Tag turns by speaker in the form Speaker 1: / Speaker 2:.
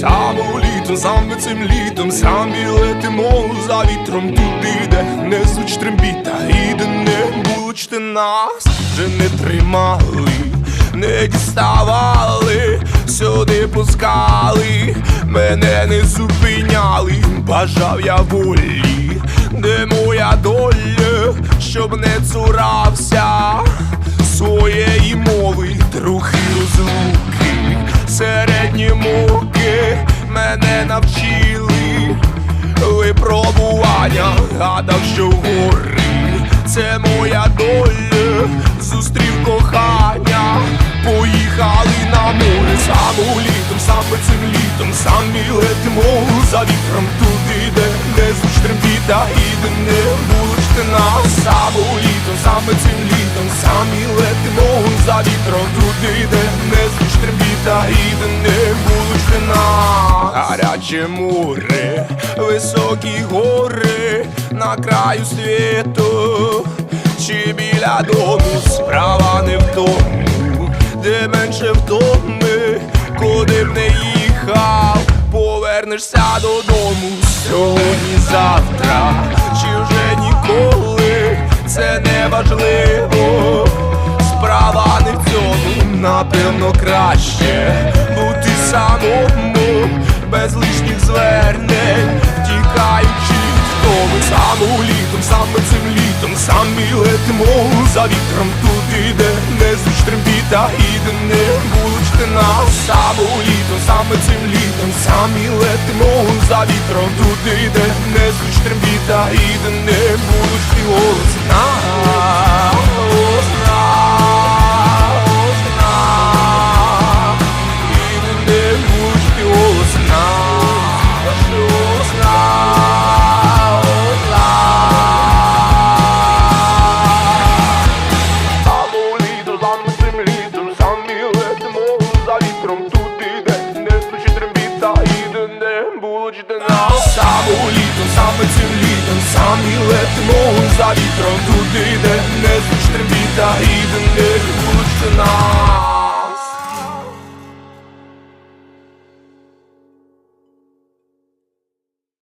Speaker 1: Саме літом, саме цим літом, самі летимо за вітром. Туди, де не звуч трембіта, і не булочте нас. Вже не тримали, не діставали, сюди пускали, мене не зупиняли, бажав я волі, де моя доля, щоб не цурався своєї мови, трохи розлуки, середні муки мене навчили випробування, гадав, що гори це моя доля, зустрів кохання, поїхали на море, саме літом, саме цим літом, самі летимо за вітром туди, де не звуч трембіта і де не булочте нас, саме літом, саме цим літом, самі летимо за вітром туди, де не звуч трембіта і де не булочте нас, гаряче море, високі гори на краю світу, чи біля дому справа не в тому, де менше вдоми, куди б не їхав, повернешся додому сьогодні, завтра, чи вже ніколи, це не важливо. Справа не в цьому, напевно, краще бути самому, без лишніх звернень, втікаючи в тому саму літом, саме цим літом, самі летимо. За вітром туди, де не звуч трембіта і де не булочте нас саму літом, саме цим літом, самі летимо. За вітром туди, де не звуч трембіта і де не булочти голос нас, саме цим літом, самі летимо за вітром туди, де не звучить